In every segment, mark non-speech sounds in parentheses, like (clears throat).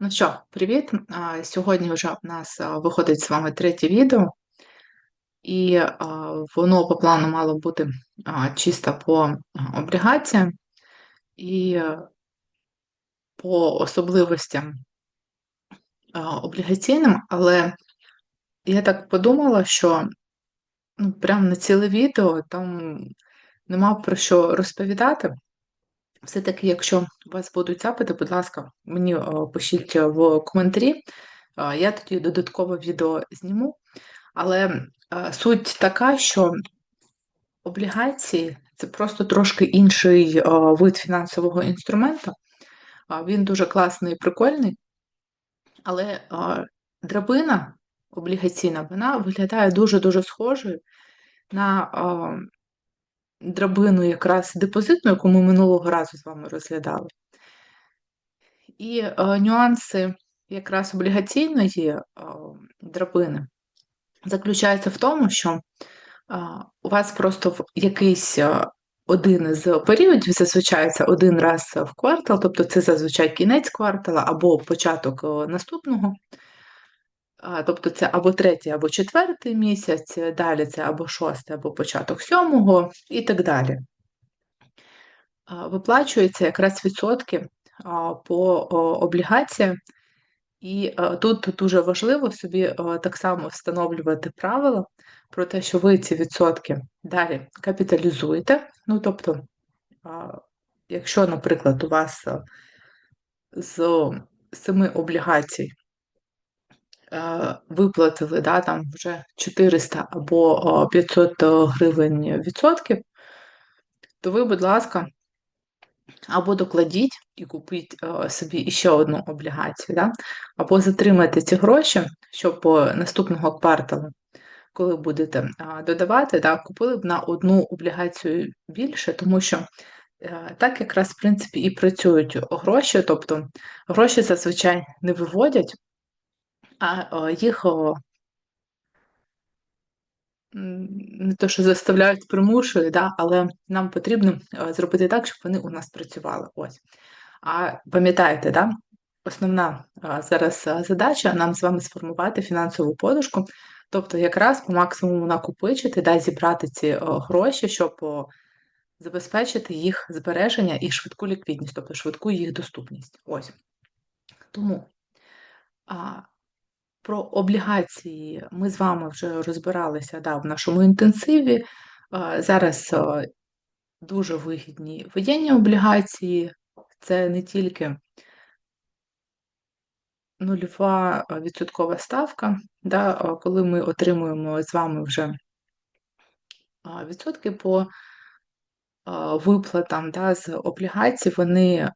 Ну що, привіт! Сьогодні вже в нас виходить з вами третє відео, і воно по плану мало бути чисто по облігаціям і по особливостям облігаційним, але я так подумала, що ну, прям на ціле відео там нема про що розповідати. Все-таки, якщо у вас будуть запити, будь ласка, мені пишіть в коментарі. Я тоді додаткове відео зніму. Але е, суть така, що облігації це просто трошки інший е, вид фінансового інструменту. Е, Він дуже класний і прикольний, але е, драбина облігаційна вона виглядає дуже-дуже схожою на е, драбину якраз депозитну, яку ми минулого разу з вами розглядали. І е, нюанси якраз облігаційної е, драбини заключаються в тому, що у вас просто в якийсь один з періодів зазвичай це один раз в квартал, тобто це зазвичай кінець квартала або початок наступного. Тобто це або третій, або четвертий місяць, далі це або шостий, або початок сьомого і так далі. Виплачуються якраз відсотки по облігаціям, і тут дуже важливо собі так само встановлювати правила про те, що ви ці відсотки далі капіталізуєте. Ну, тобто, якщо, наприклад, у вас з семи облігацій виплатили да, там вже 400 або 500 гривень відсотків, то ви, будь ласка, або докладіть і купіть собі ще одну облігацію, да? або затримайте ці гроші, щоб наступного кварталу коли будете додавати, да, купили б на одну облігацію більше, тому що е, так якраз, в принципі, і працюють гроші, тобто гроші зазвичай не виводять, а їх не то, що заставляють, примушують, да, але нам потрібно зробити так, щоб вони у нас працювали. Ось. А пам'ятаєте, да, основна зараз задача нам з вами сформувати фінансову подушку, Тобто, якраз по максимуму накопичити, да, зібрати ці е, гроші, щоб забезпечити їх збереження і швидку ліквідність, тобто швидку їх доступність. Ось. Тому про облігації ми з вами вже розбиралися да, в нашому інтенсиві. Зараз дуже вигідні воєнні облігації, це не тільки нульова відсоткова ставка, да, коли ми отримуємо з вами вже відсотки по виплатам да, з облігацій, вони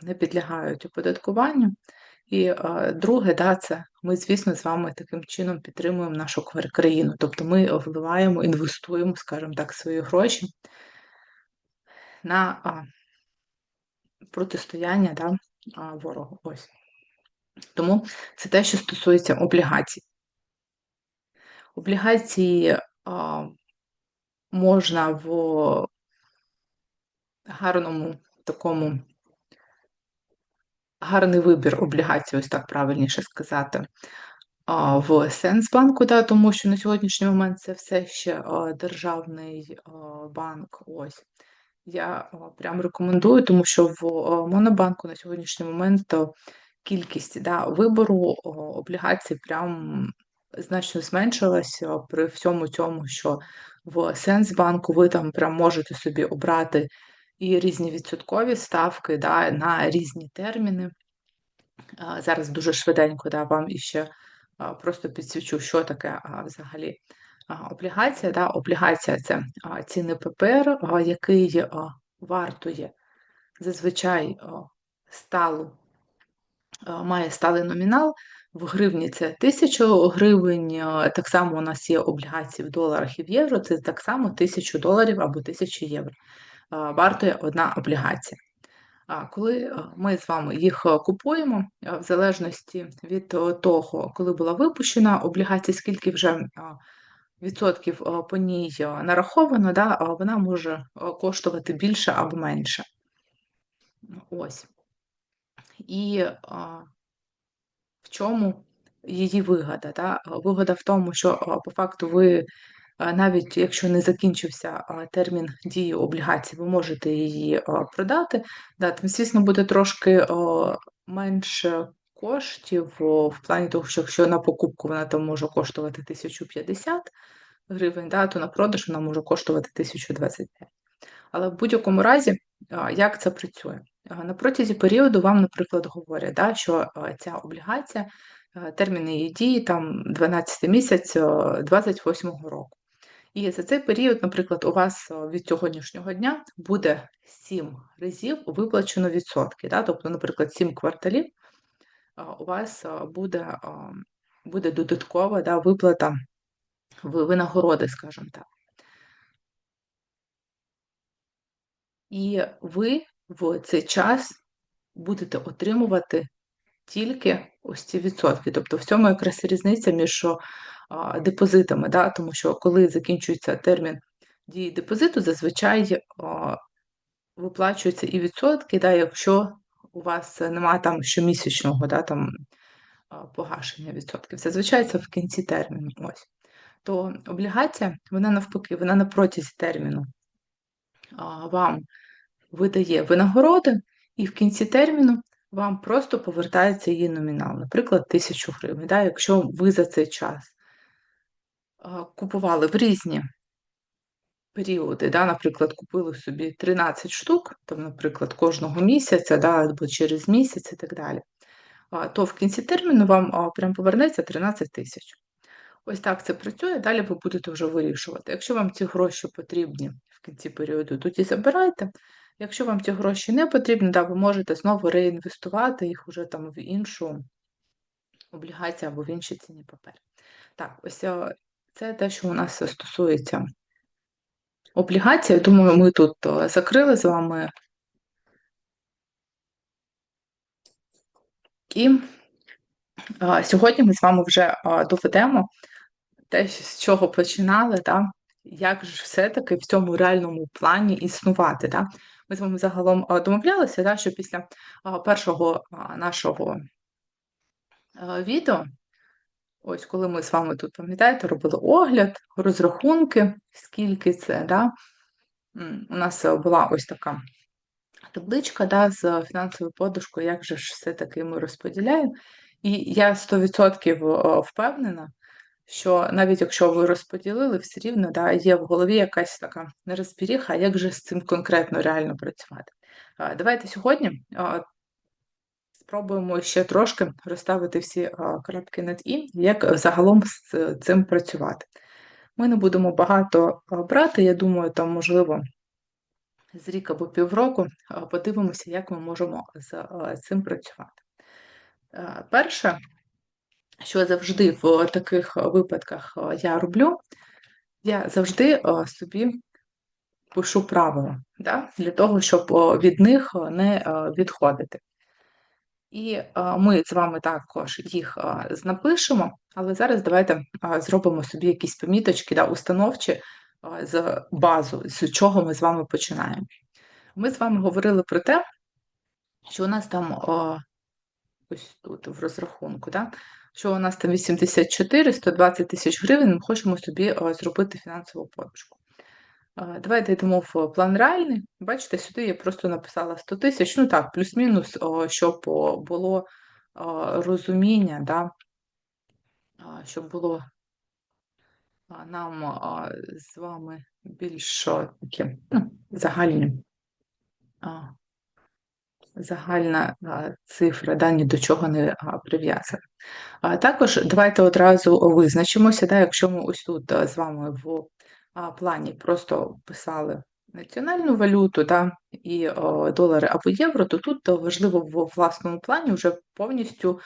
не підлягають оподаткуванню. І друге, да, це ми, звісно, з вами таким чином підтримуємо нашу країну. Тобто ми вливаємо, інвестуємо, скажімо так, свої гроші на протистояння да, ворогу. Ось. Тому це те, що стосується облігацій. Облігації а, можна в гарному такому гарний вибір облігацій, ось так правильніше сказати, в Сенсбанку, да, тому що на сьогоднішній момент це все ще державний банк. Ось. Я прям рекомендую, тому що в Монобанку на сьогоднішній момент кількість да, вибору облігацій прям значно зменшилася при всьому цьому, що в Сенсбанку ви там прям можете собі обрати і різні відсоткові ставки да, на різні терміни. Зараз дуже швиденько да, вам іще просто підсвічу, що таке взагалі облігація. Да. Облігація це цінний папер, який вартує зазвичай сталу має сталий номінал. В гривні це 1000 гривень. Так само у нас є облігації в доларах і в євро. Це так само 1000 доларів або 1000 євро. Вартує одна облігація. Коли ми з вами їх купуємо, в залежності від того, коли була випущена облігація, скільки вже відсотків по ній нараховано, да, вона може коштувати більше або менше. Ось. І в чому її вигода. Да? Вигода в тому, що по факту ви, навіть якщо не закінчився термін дії облігації, ви можете її продати. Да, Там, звісно, буде трошки менше коштів в плані того, що якщо на покупку вона там може коштувати 1050 гривень, да, то на продаж вона може коштувати 1025. Але в будь-якому разі, як це працює? На протязі періоду вам, наприклад, говорять, да, що ця облігація, термін її дії там 12 місяць 28-го року. І за цей період, наприклад, у вас від сьогоднішнього дня буде 7 разів виплачено відсотки. Да? Тобто, наприклад, 7 кварталів у вас буде буде додаткова да, виплата винагороди, скажімо так. І ви в цей час будете отримувати тільки ось ці відсотки. Тобто в цьому якраз різниця між а, депозитами, да? тому що коли закінчується термін дії депозиту, зазвичай виплачуються і відсотки, да, якщо у вас немає там щомісячного да, там, погашення відсотків. Зазвичай це в кінці терміну. ось. То облігація, вона навпаки, вона на протязі терміну вам видає винагороди, і в кінці терміну вам просто повертається її номінал, наприклад, 1000 гривень. Да, Якщо ви за цей час купували в різні періоди, да, наприклад, купили собі 13 штук, там, наприклад, кожного місяця, да, або через місяць і так далі, то в кінці терміну вам прям повернеться 13 тисяч. Ось так це працює, далі ви будете вже вирішувати. Якщо вам ці гроші потрібні в кінці періоду, тоді забирайте. Якщо вам ці гроші не потрібні, да, ви можете знову реінвестувати їх уже там в іншу облігацію або в інші цінні папери. Так, ось це те, що у нас стосується облігацій. Я думаю, ми тут е, закрили з вами. І а, сьогодні ми з вами вже а, доведемо те, з чого починали, да? як ж все-таки в цьому реальному плані існувати. Да? Ми з вами загалом домовлялися, да, що після першого нашого відео, ось коли ми з вами тут, пам'ятаєте, робили огляд, розрахунки, скільки це, да, у нас була ось така табличка да, з фінансовою подушкою, як же ж все-таки ми розподіляємо. І я 100% впевнена, що навіть якщо ви розподілили, все рівно да, є в голові якась така нерозбіріха, як же з цим конкретно реально працювати. Давайте сьогодні спробуємо ще трошки розставити всі крапки над І, як загалом з цим працювати. Ми не будемо багато брати, я думаю, там, можливо, з рік або півроку подивимося, як ми можемо з цим працювати. Перше, що завжди в таких випадках я роблю, я завжди собі пишу правила да, для того, щоб від них не відходити. І ми з вами також їх напишемо, але зараз давайте зробимо собі якісь поміточки, да, установчі з базу, з чого ми з вами починаємо. Ми з вами говорили про те, що у нас там ось тут в розрахунку, да, що у нас там 84, 120 тисяч гривень, ми хочемо собі зробити фінансову подушку. Давайте йдемо в план реальний. Бачите, сюди я просто написала 100 тисяч, ну так, плюс-мінус, щоб було розуміння, да, щоб було нам з вами більш такі ну, загальні. Загальна цифра, да, ні до чого не прив'язана. Також давайте одразу визначимося, да, якщо ми ось тут з вами в плані просто писали національну валюту да, і о, долари або євро, то тут важливо в власному плані вже повністю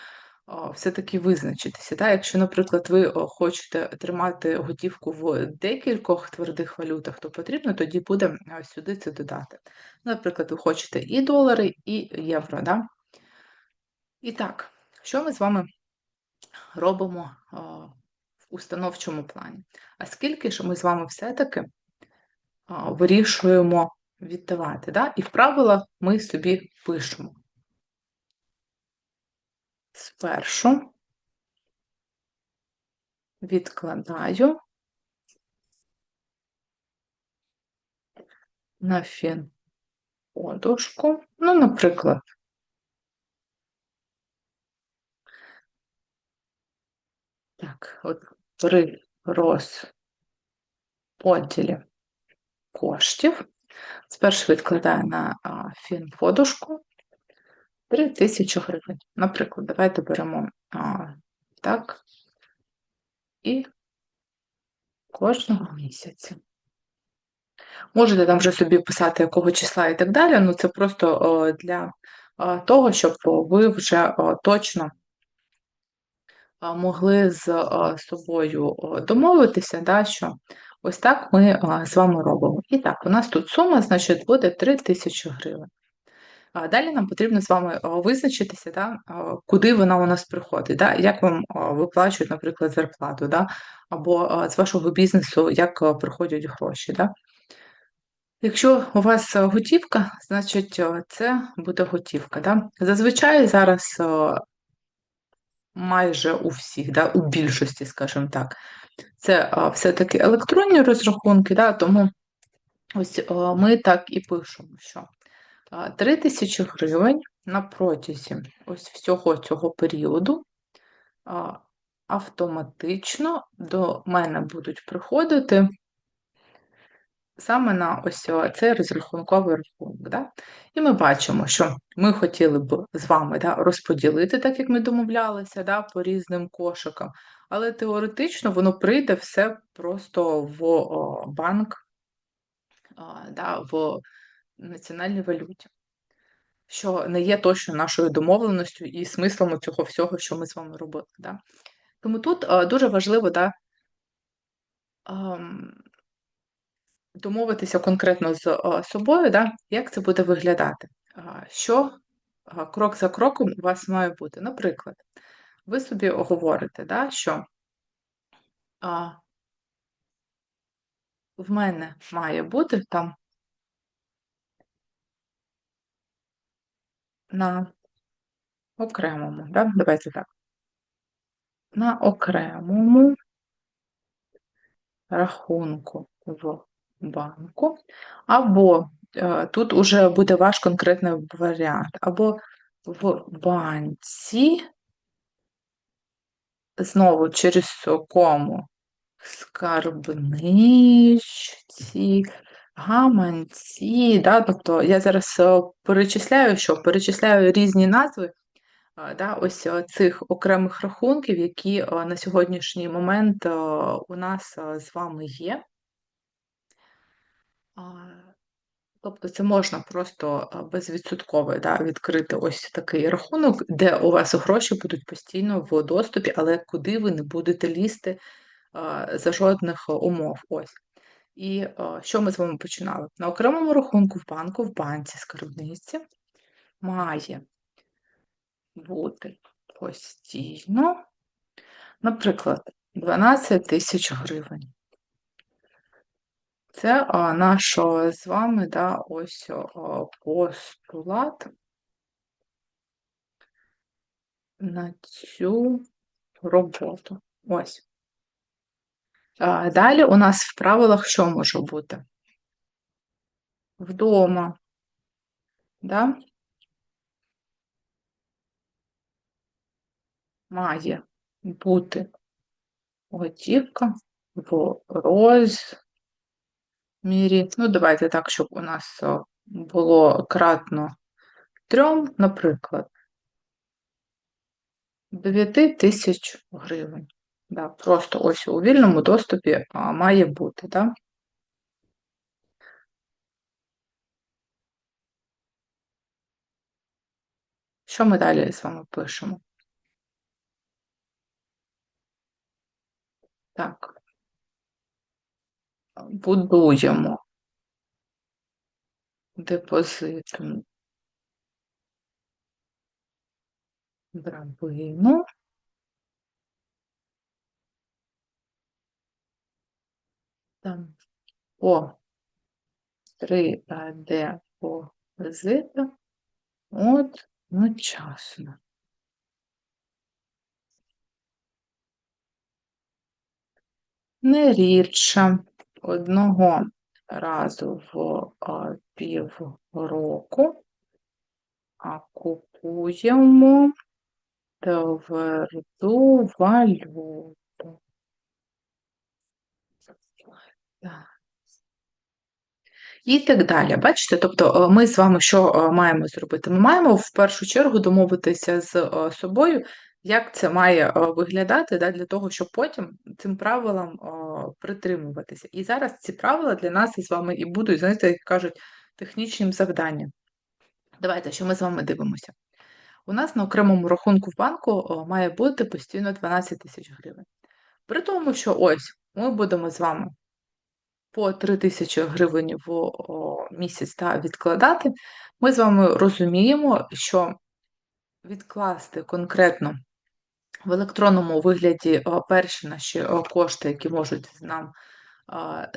все-таки визначитися. Да? Якщо, наприклад, ви хочете тримати готівку в декількох твердих валютах, то потрібно тоді буде сюди це додати. Наприклад, ви хочете і долари, і євро. Да? І так, що ми з вами робимо установчому плані. А скільки ж ми з вами все-таки вирішуємо віддавати? Да? І в правилах ми собі пишемо. Спершу відкладаю на фін подушку, ну, наприклад, так, от при розподілі коштів. Спершу відкладаю на фін подушку 3 тисячі гривень. Наприклад, давайте беремо а, так і кожного місяця. Можете там вже собі писати, якого числа і так далі, ну це просто для того, щоб ви вже точно могли з собою домовитися, да, що ось так ми з вами робимо. І так, у нас тут сума, значить, буде 3 тисячі гривень. Далі нам потрібно з вами визначитися, да, куди вона у нас приходить, да, як вам виплачують, наприклад, зарплату, да, або з вашого бізнесу, як приходять гроші. Да. Якщо у вас готівка, значить це буде готівка. Да. Зазвичай зараз майже у всіх, да, у більшості, скажімо так, це все-таки електронні розрахунки, да, тому ось ми так і пишемо, що 3 тисячі гривень на протязі ось всього цього періоду автоматично до мене будуть приходити саме на ось цей розрахунковий рахунок. Да? І ми бачимо, що ми хотіли б з вами да, розподілити, так як ми домовлялися, да, по різним кошикам, але теоретично воно прийде все просто в о, банк, о, да, в національній валюті. Що не є точно нашою домовленістю і смислом цього всього, що ми з вами робили. Да? Тому тут а, дуже важливо да, а, домовитися конкретно з собою, да, як це буде виглядати. Що крок за кроком у вас має бути. Наприклад, ви собі говорите, да, що а, в мене має бути там на окремому, да? давайте так, на окремому рахунку в банку, або е, тут уже буде ваш конкретний варіант, або в банці, знову через кому скарбничці, гаманці. Да? Тобто я зараз е, перечисляю, що перечисляю різні назви да, ось цих окремих рахунків, які на сьогоднішній момент у нас з вами є. Тобто це можна просто безвідсотково да, відкрити ось такий рахунок, де у вас гроші будуть постійно в доступі, але куди ви не будете лізти за жодних умов. Ось. І що ми з вами починали? На окремому рахунку в банку, в банці скарбниці має бути постійно, наприклад, 12 тисяч гривень. Це а, наш з вами да, ось постулат на цю роботу. Ось. А, Далі у нас в правилах що може бути? Вдома. Да? Має бути готівка в роз мірі. Ну, давайте так, щоб у нас було кратно трьом, наприклад, 9 тисяч гривень. Да, Просто ось у вільному доступі а, має бути, Да? Що ми далі з вами пишемо? Так, будуємо депозит драбину. Там по 3 d по зита одночасно. Не рідше одного разу в півроку, купуємо тверду валюту. І так далі. Бачите? Тобто е, ми з вами що е, маємо зробити? Ми маємо в першу чергу домовитися з е, собою, як це має виглядати, да, для того, щоб потім цим правилам притримуватися. І зараз ці правила для нас з вами і будуть, знаєте, як кажуть, технічним завданням. Давайте, що ми з вами дивимося. У нас на окремому рахунку в банку має бути постійно 12 тисяч гривень. При тому, що ось ми будемо з вами по 3 тисячі гривень в місяць та відкладати, ми з вами розуміємо, що відкласти конкретно в електронному вигляді перші наші кошти, які можуть нам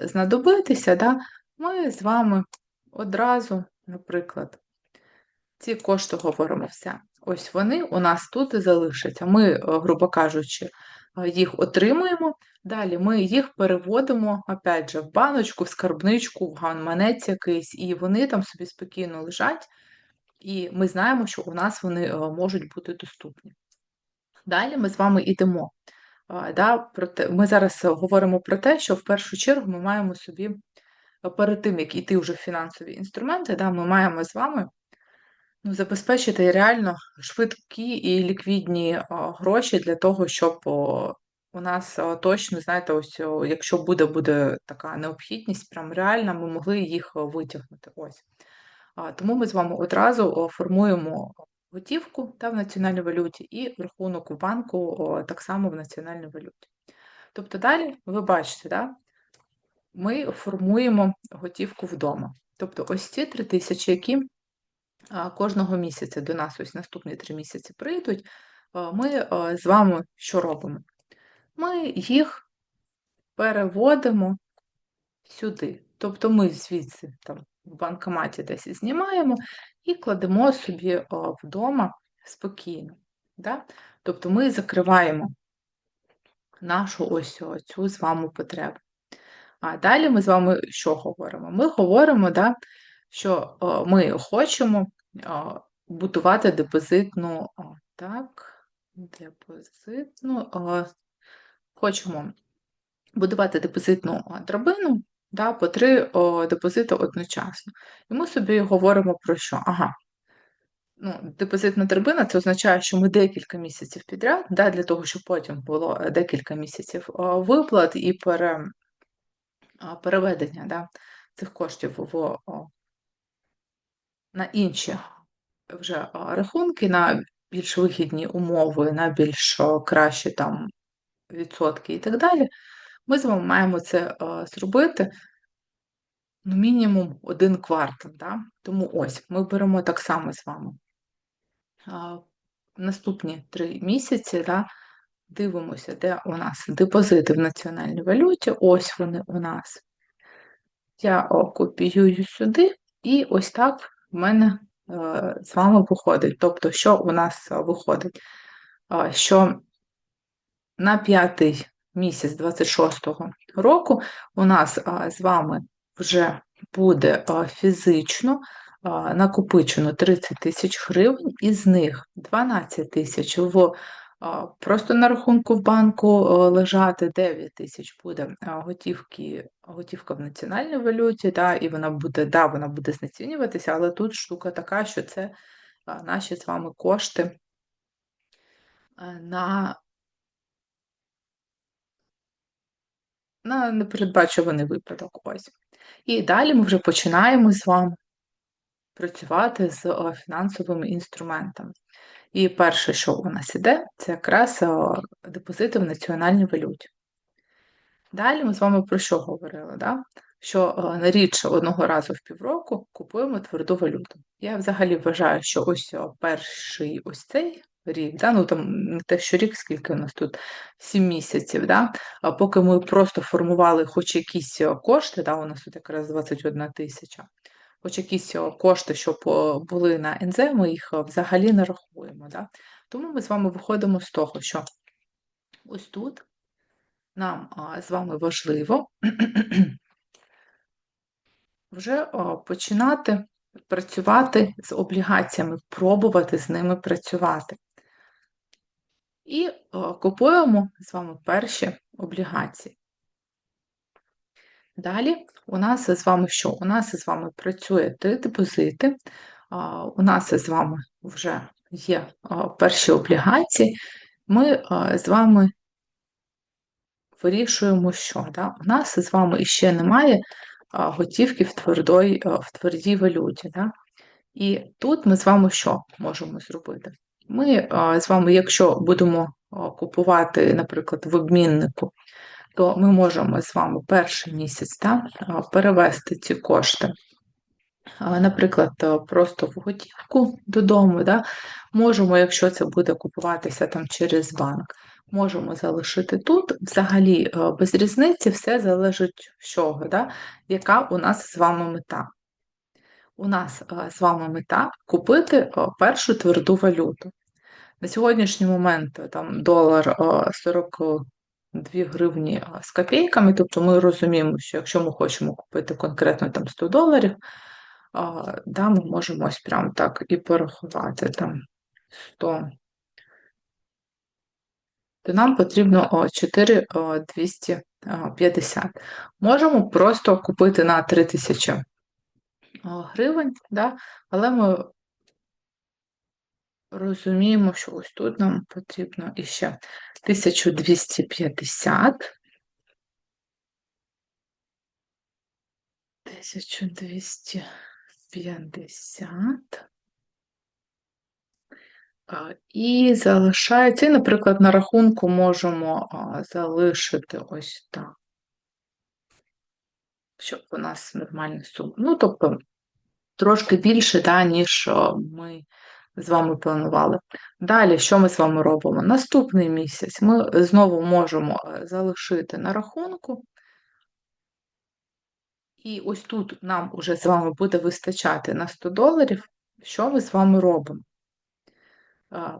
знадобитися, да, ми з вами одразу, наприклад, ці кошти говоримо все. Ось вони у нас тут і залишаться. Ми, грубо кажучи, їх отримуємо. Далі ми їх переводимо, опять же, в баночку, в скарбничку, в гаманець якийсь, і вони там собі спокійно лежать, і ми знаємо, що у нас вони можуть бути доступні. Далі ми з вами йдемо. Да, Ми зараз говоримо про те, що в першу чергу ми маємо собі, перед тим, як йти вже в фінансові інструменти, да, ми маємо з вами Ну, забезпечити реально швидкі і ліквідні гроші для того, щоб у нас точно, знаєте, ось якщо буде буде така необхідність, прям реальна, ми могли їх витягнути. Ось. Тому ми з вами одразу формуємо готівку та в національній валюті, і рахунок у банку так само в національній валюті. Тобто далі, ви бачите, да, ми формуємо готівку вдома. Тобто ось ці три тисячі, які кожного місяця до нас ось наступні три місяці прийдуть, ми з вами що робимо? Ми їх переводимо сюди. Тобто ми звідси там в банкоматі десь знімаємо і кладемо собі вдома спокійно. Да? Тобто ми закриваємо нашу ось цю з вами потребу. А далі ми з вами що говоримо? Ми говоримо, да, що ми хочемо будувати депозитну, так, депозитну, хочемо будувати депозитну драбину да, по три депозити одночасно. І ми собі говоримо про що? Ага. Ну, Депозитна драбина це означає, що ми декілька місяців підряд, да, для того, щоб потім було декілька місяців виплат і пере, переведення да, цих коштів в на інші вже рахунки, на більш вигідні умови, на більш кращі там відсотки і так далі, ми з вами маємо це зробити ну, мінімум один квартал. Да? Тому ось ми беремо так само з вами. Наступні три місяці да, дивимося, де у нас депозити в національній валюті. Ось вони у нас. Я копіюю сюди, і ось так в мене е, з вами виходить. Тобто, що у нас виходить? Що на п'ятий місяць 26-го року у нас з вами вже буде фізично накопичено 30 тисяч гривень, із них 12 тисяч в Просто на рахунку в банку лежати 9 тисяч буде готівки, готівка в національній валюті, да, і вона буде, да, вона буде знецінюватися, але тут штука така, що це наші з вами кошти на на непередбачуваний випадок. Ось. І далі ми вже починаємо з вами працювати з фінансовими інструментами. І перше, що у нас іде, це якраз е, депозити в національній валюті. Далі ми з вами про що говорили? Да? Що е, на рідше одного разу в півроку купуємо тверду валюту. Я взагалі вважаю, що ось е, перший ось цей рік, да? ну там не те, що рік, скільки у нас тут 7 місяців, да? а поки ми просто формували хоч якісь кошти, да? у нас тут якраз 21 тисяча хоч якісь кошти, щоб були на НЗ, ми їх взагалі не рахуємо. Да? Тому ми з вами виходимо з того, що ось тут нам з вами важливо (clears throat) вже починати працювати з облігаціями, пробувати з ними працювати. І купуємо з вами перші облігації. Далі у нас з вами що? У нас з вами працює три депозити, у нас з вами вже є перші облігації. Ми з вами вирішуємо, що да? у нас з вами ще немає готівки в твердій, в твердій валюті. Да? І тут ми з вами що можемо зробити? Ми з вами, якщо будемо купувати, наприклад, в обміннику, то ми можемо з вами перший місяць да, перевести ці кошти. Наприклад, просто в готівку додому, Да? можемо, якщо це буде купуватися там через банк, можемо залишити тут. Взагалі, без різниці, все залежить з чого, да? яка у нас з вами мета. У нас з вами мета купити першу тверду валюту. На сьогоднішній момент там долар 42 гривні з копійками, тобто ми розуміємо, що якщо ми хочемо купити конкретно там 100 доларів, да, ми можемо ось прям так і порахувати там 100, то нам потрібно 4250. Можемо просто купити на 3000 гривень, да, але ми розуміємо, що ось тут нам потрібно іще 1250. 1250. І залишається, і, наприклад, на рахунку можемо залишити ось так, щоб у нас нормальна сума. Ну, тобто, трошки більше, да, ніж ми з вами планували. Далі, що ми з вами робимо? Наступний місяць ми знову можемо е, залишити на рахунку. І ось тут нам уже з вами буде вистачати на 100 доларів. Що ми з вами робимо?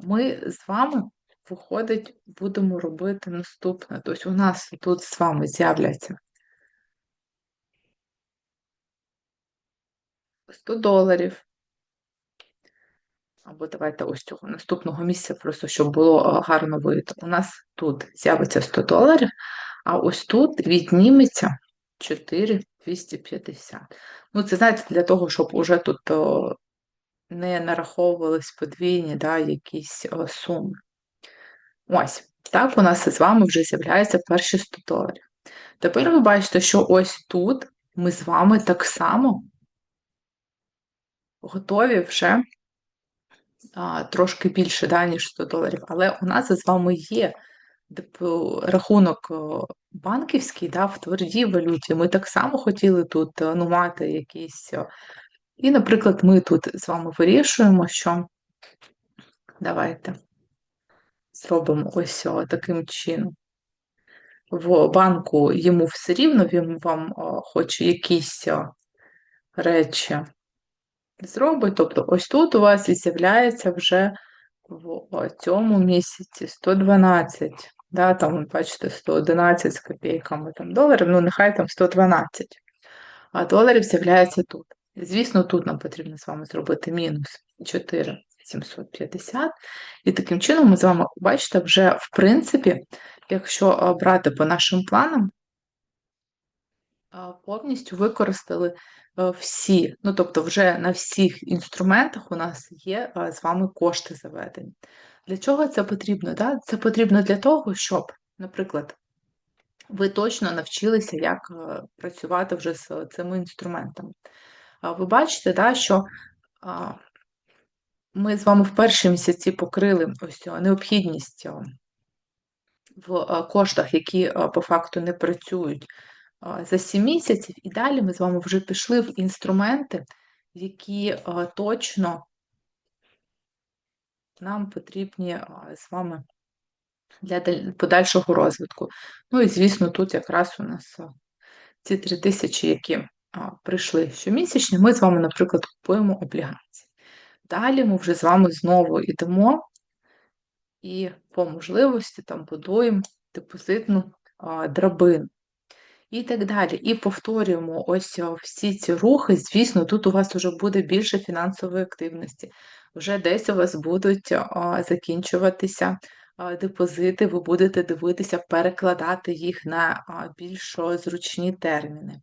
Ми з вами, виходить, будемо робити наступне. Тобто, у нас тут з вами з'являться 100 доларів. Або давайте ось цього наступного місця, просто щоб було гарно видно. У нас тут з'явиться 100 доларів, а ось тут відніметься 4,250. Ну, це знаєте, для того, щоб уже тут о, не нараховувались подвійні да, якісь о, суми. Ось, так у нас з вами вже з'являються перші 100 доларів. Тепер ви бачите, що ось тут ми з вами так само готові вже трошки більше, да, ніж 100 доларів. Але у нас з вами є типу, рахунок банківський да, в твердій валюті. Ми так само хотіли тут ну, мати якісь. І, наприклад, ми тут з вами вирішуємо, що давайте зробимо ось таким чином. В банку йому все рівно, він вам хоче якісь речі зробить. Тобто, ось тут у вас і з'являється вже в цьому місяці 112. Да, там, бачите, 111 з копійками там, доларів, ну нехай там 112. А доларів з'являється тут. Звісно, тут нам потрібно з вами зробити мінус 4,750. І таким чином ми з вами, бачите, вже в принципі, якщо брати по нашим планам, повністю використали Е, всі, ну тобто, вже на всіх інструментах у нас є е, з вами кошти заведені. Для чого це потрібно? Да? Це потрібно для того, щоб, наприклад, ви точно навчилися, як е, працювати вже з цими інструментами. Ви бачите, да, що ми з вами в перші місяці покрили ось необхідність в коштах, які по факту не працюють за 7 місяців, і далі ми з вами вже пішли в інструменти, які точно нам потрібні з вами для подальшого розвитку. Ну і, звісно, тут якраз у нас ці 3 тисячі, які прийшли щомісячні, ми з вами, наприклад, купуємо облігації. Далі ми вже з вами знову йдемо і по можливості там будуємо депозитну а, драбин. І так далі. І повторюємо ось всі ці рухи. Звісно, тут у вас вже буде більше фінансової активності. Вже десь у вас будуть закінчуватися депозити, ви будете дивитися, перекладати їх на більш зручні терміни.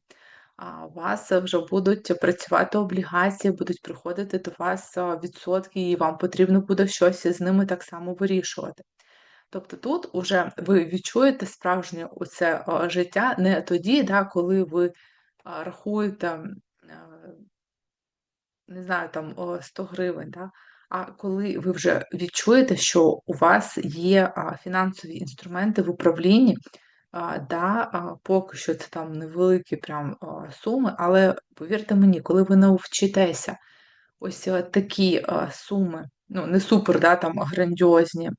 У вас вже будуть працювати облігації, будуть приходити до вас відсотки, і вам потрібно буде щось з ними так само вирішувати. Тобто тут уже ви відчуєте справжнє оце життя не тоді, да, коли ви рахуєте, не знаю, там 100 гривень, да, а коли ви вже відчуєте, що у вас є фінансові інструменти в управлінні, да, поки що це там невеликі прям суми, але повірте мені, коли ви навчитеся ось такі суми, ну не супер, да, там грандіозні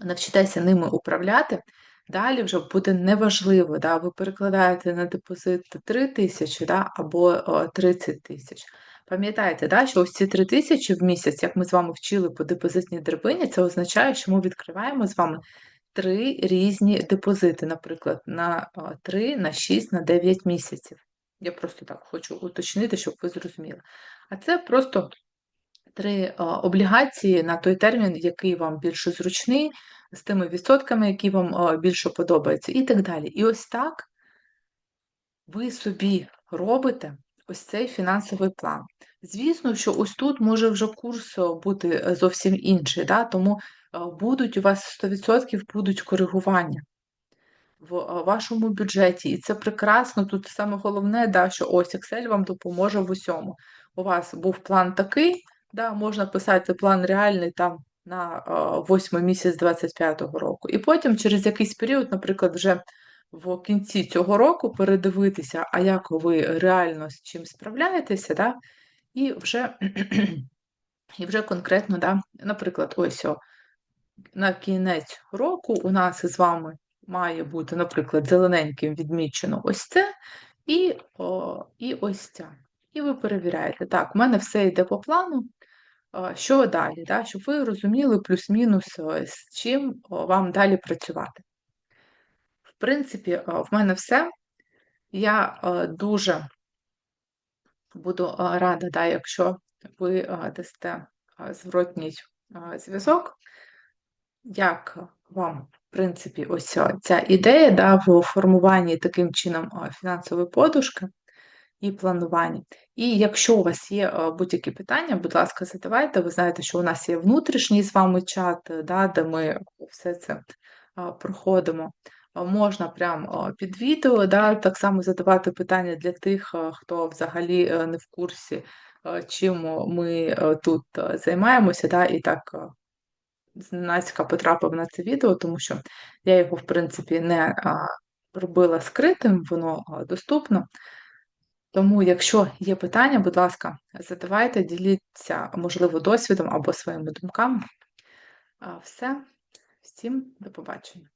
навчитеся ними управляти, далі вже буде неважливо, да, ви перекладаєте на депозит 3 тисячі да, або 30 тисяч. Пам'ятайте, да, що ось ці 3 тисячі в місяць, як ми з вами вчили по депозитній драбині, це означає, що ми відкриваємо з вами три різні депозити, наприклад, на 3, на 6, на 9 місяців. Я просто так хочу уточнити, щоб ви зрозуміли. А це просто три облігації на той термін, який вам більше зручний, з тими відсотками, які вам більше подобаються, і так далі. І ось так ви собі робите ось цей фінансовий план. Звісно, що ось тут може вже курс бути е, зовсім інший, да? тому будуть у вас 100% будуть коригування в вашому бюджеті. І це прекрасно. Тут саме головне, да, що ось Excel вам допоможе в усьому. У вас був план такий, да, можна писати план реальний там на 8 місяць 25-го року. І потім через якийсь період, наприклад, вже в кінці цього року передивитися, а як ви реально з чим справляєтеся, да, і вже (clears throat) і вже конкретно, да, наприклад, ось о, на кінець року у нас з вами має бути, наприклад, зелененьким відмічено ось це, і о, і ось ця. І ви перевіряєте, так, у мене все йде по плану. Що далі? Да? Щоб ви розуміли плюс-мінус, з чим вам далі працювати. В принципі, в мене все. Я дуже буду рада, да, якщо ви дасте зворотній зв'язок, як вам в принципі, ось ця ідея да, в формуванні таким чином фінансової подушки і плануванні. І якщо у вас є будь-які питання, будь ласка, задавайте. Ви знаєте, що у нас є внутрішній з вами чат, да, де ми все це проходимо. Можна прямо під відео, да, так само задавати питання для тих, хто взагалі е, не в курсі, чим ми е, тут займаємося, да, і так зненацька потрапив на це відео, тому що я його, в принципі, не робила скритим, воно доступно. Тому, якщо є питання, будь ласка, задавайте, діліться, можливо, досвідом або своїми думками. Все, всім до побачення.